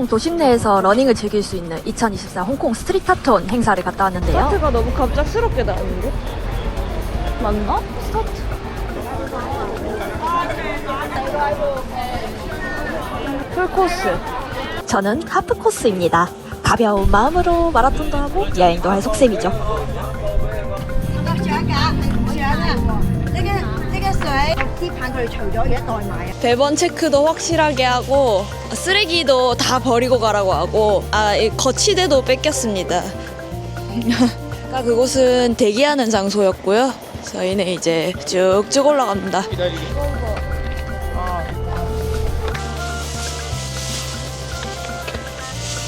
홍콩 도심 내에서 러닝을 즐길 수 있는 2024 홍콩 스트리트 타톤 행사를 갔다 왔는데요. 스타트가 너무 갑작스럽게 나왔는데? 맞나? 스타트. 풀코스. 저는 하프 코스입니다. 가벼운 마음으로 마라톤도 하고 여행도 할 속셈이죠. 나의 팁한걸 조절해서 말이야. 배번 체크도 확실하게 하고 쓰레기도 다 버리고 가라고 하고 아, 거치대도 뺏겼습니다. 아까 그곳은 대기하는 장소였고요. 저희는 이제 쭉쭉 올라갑니다.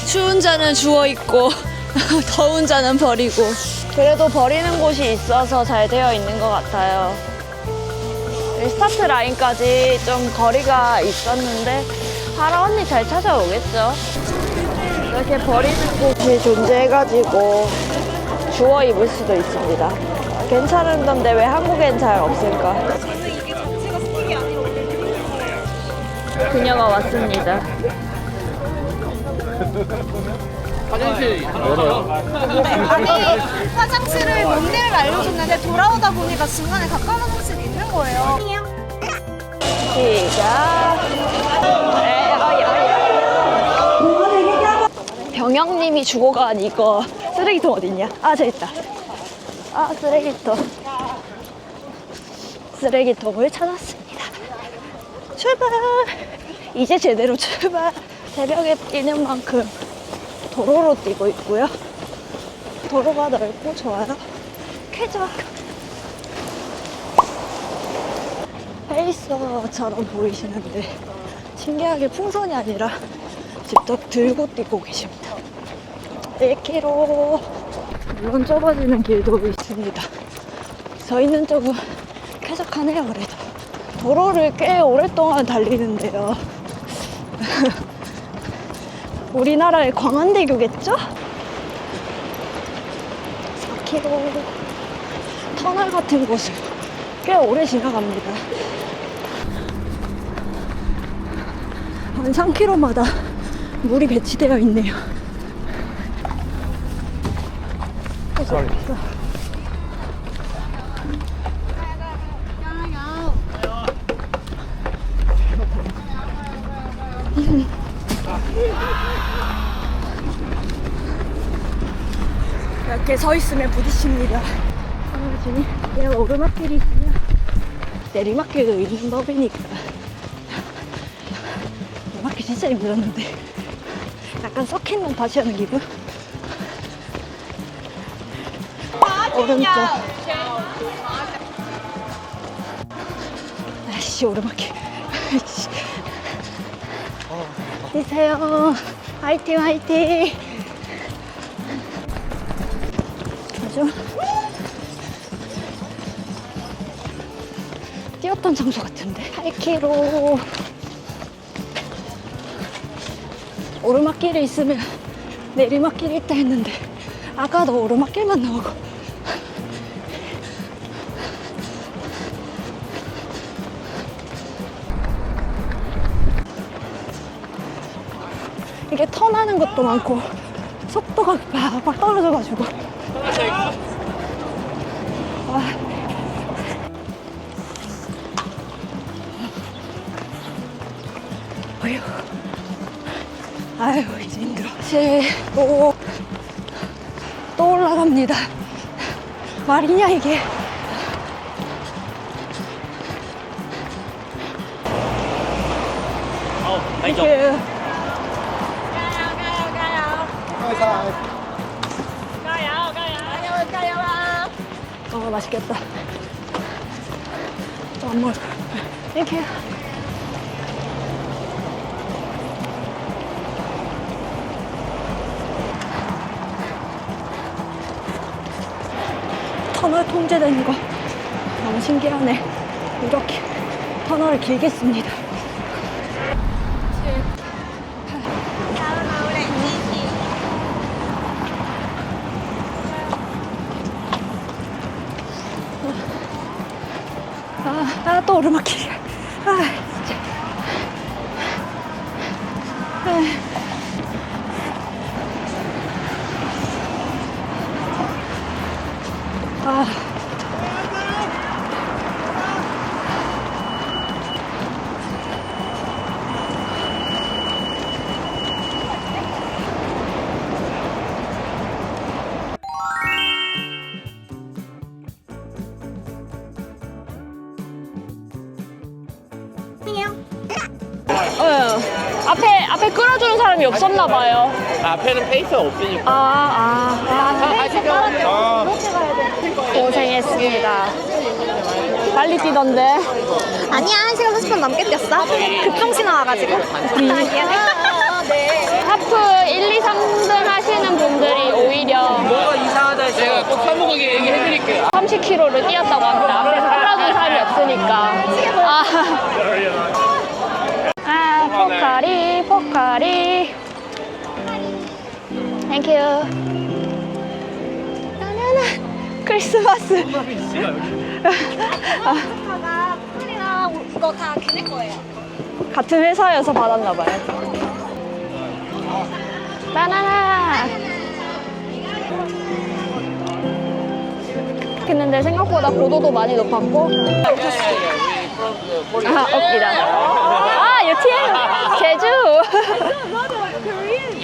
추운 자는 주워 있고 더운 자는 버리고 그래도 버리는 곳이 있어서 잘 되어 있는 것 같아요. 이 스타트 라인까지 좀 거리가 있었는데 하라 언니 잘 찾아오겠죠? 이렇게 버리는 곳이 존재해가지고 주워 입을 수도 있습니다. 괜찮은 건데 왜 한국엔 잘 없을까? 그녀가 왔습니다. 아니 화장실을 뭔데를 알려줬는데 돌아오다 보니까 중간에 가까운 화장실이 있는 거예요. 시작. 병영님이 주고 간 이거 쓰레기통 어딨냐? 아, 저기 있다. 아, 쓰레기통. 쓰레기통을 찾았습니다. 출발! 이제 제대로 출발! 새벽에 뛰는 만큼 도로로 뛰고 있고요. 도로가 넓고 좋아요. 쾌적. 페이서처럼 보이시는데 신기하게 풍선이 아니라 직접 들고 뛰고 계십니다. 1km 물론 좁아지는 길도 있습니다. 저희는 조금 쾌적하네요 그래도 도로를 꽤 오랫동안 달리는데요. 우리나라의 광안대교겠죠? 4km 터널 같은 곳을 꽤 오래 지나갑니다. 한 3km마다 물이 배치되어 있네요. 이렇게 서 있으면 부딪힙니다. 떨어지니 내가 오르막길이 있으면 내리막길도 있는 법이니까. 오르막길 진짜 힘들었는데. 약간 썩힌 다시 하는 기분? 오른쪽. 아씨, 오르막길. 아이씨. 뛰세요. 화이팅, 화이팅. 아주 뛰었던 장소 같은데? 8km 오르막길에 있으면 내리막길이 있다 했는데 아까도 오르막길만 나오고. 이게 턴하는 것도 많고 속도가 팍팍 떨어져가지고 제, 또, 또 올라갑니다. 말이냐, 이게. 이게. 어, 맛있겠다. 먹을 거야. 이렇게. 터널 통제되는 거 너무 신기하네. 이렇게 터널을 길게 씁니다. 아, 아, 또 오르막길이야. 아, 아. 어, 앞에 앞에 끌어주는 사람이 없었나 봐요. 앞에는 페이스가 없으니까. 아, 아. 아, 고생했습니다. 빨리 뛰던데. 아니야, 1시간 40분 넘게 뛰었어. 급정신 나와가지고. 네. 하프 1, 2, 3등 하시는 분들이 오히려 뭐가 이상하다 제가 꼭 사무국에 얘기해드릴게요. 30km를 뛰었다고 합니다. 앞에서 끌어준 사람이 없으니까. 아, 아 포카리, 포카리. 땡큐. 크리스마스. 아빠가 풀이랑 이거 다 걔네 거예요. 같은 회사여서 받았나봐요. 바나나! 했는데 생각보다 고도도 많이 높았고. 아, 웃기다. 아, 유티엠! 제주!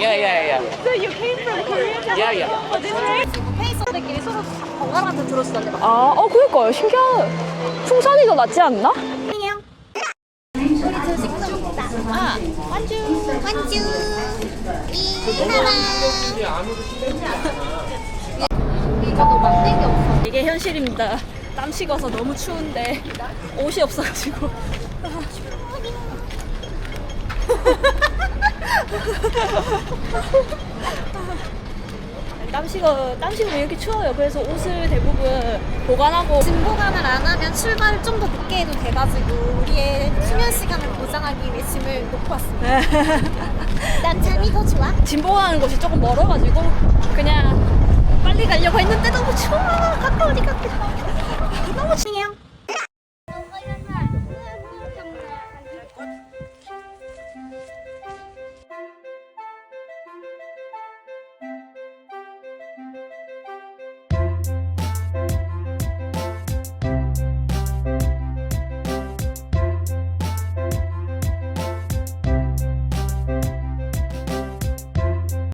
야야야. So you came from Korea? 야야. 페이서들끼리 서로 번갈아가면서 들어주던데. 막. 아, 어, 그니까요. 신기하다. 풍선이 더 낫지 않나? 안녕. 아, 완주. 완주. 이하라. 이거도 만든 게 없어. 이게 현실입니다. 땀 식어서 너무 추운데 옷이 없어가지고. 땀 식어, 땀 식으면 이렇게 추워요. 그래서 옷을 대부분 보관하고. 짐 보관을 안 하면 출발을 좀 더 늦게 해도 돼가지고 우리의 수면 시간을 보장하기 위해 짐을 놓고 왔습니다. 난 잠이 더 좋아. 짐 보관하는 곳이 조금 멀어가지고 그냥 빨리 가려고 했는데 너무 추워. 가까우니까. 너무 중요해요.